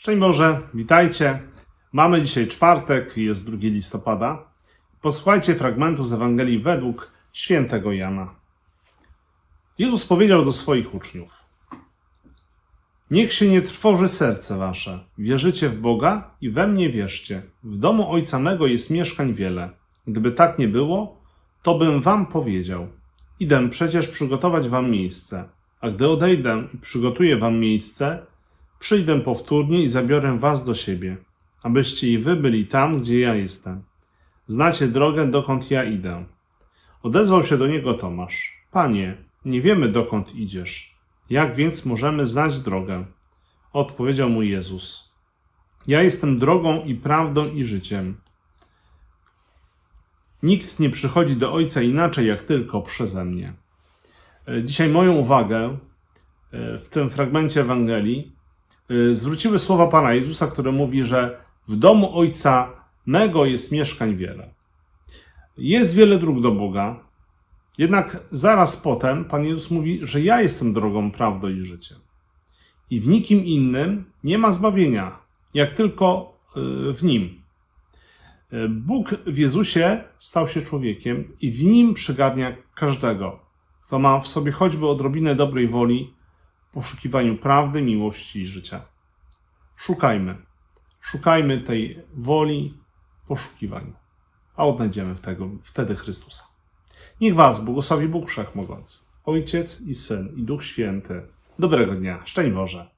Szczęść Boże, witajcie. Mamy dzisiaj czwartek, jest 2 listopada. Posłuchajcie fragmentu z Ewangelii według świętego Jana. Jezus powiedział do swoich uczniów: Niech się nie trwoży serce wasze. Wierzycie w Boga i we mnie wierzcie. W domu Ojca mego jest mieszkań wiele. Gdyby tak nie było, to bym wam powiedział. Idę przecież przygotować wam miejsce. A gdy odejdę i przygotuję wam miejsce, przyjdę powtórnie i zabiorę was do siebie, abyście i wy byli tam, gdzie ja jestem. Znacie drogę, dokąd ja idę. Odezwał się do niego Tomasz. Panie, nie wiemy, dokąd idziesz. Jak więc możemy znać drogę? Odpowiedział mu Jezus. Ja jestem drogą i prawdą i życiem. Nikt nie przychodzi do Ojca inaczej, jak tylko przeze mnie. E, Dzisiaj moją uwagę e, w tym fragmencie Ewangelii zwróciły słowa Pana Jezusa, który mówi, że w domu Ojca mego jest mieszkań wiele. Jest wiele dróg do Boga, jednak zaraz potem Pan Jezus mówi, że ja jestem drogą, prawdą i życiem. I w nikim innym nie ma zbawienia, jak tylko y, w Nim. Y, Bóg w Jezusie stał się człowiekiem i w Nim przygarnia każdego, kto ma w sobie choćby odrobinę dobrej woli poszukiwaniu prawdy, miłości i życia. Szukajmy. Szukajmy tej woli w poszukiwaniu, a odnajdziemy tego, wtedy Chrystusa. Niech Was błogosławi Bóg Wszechmogący, Ojciec i Syn i Duch Święty. Dobrego dnia. Szczęść Boże.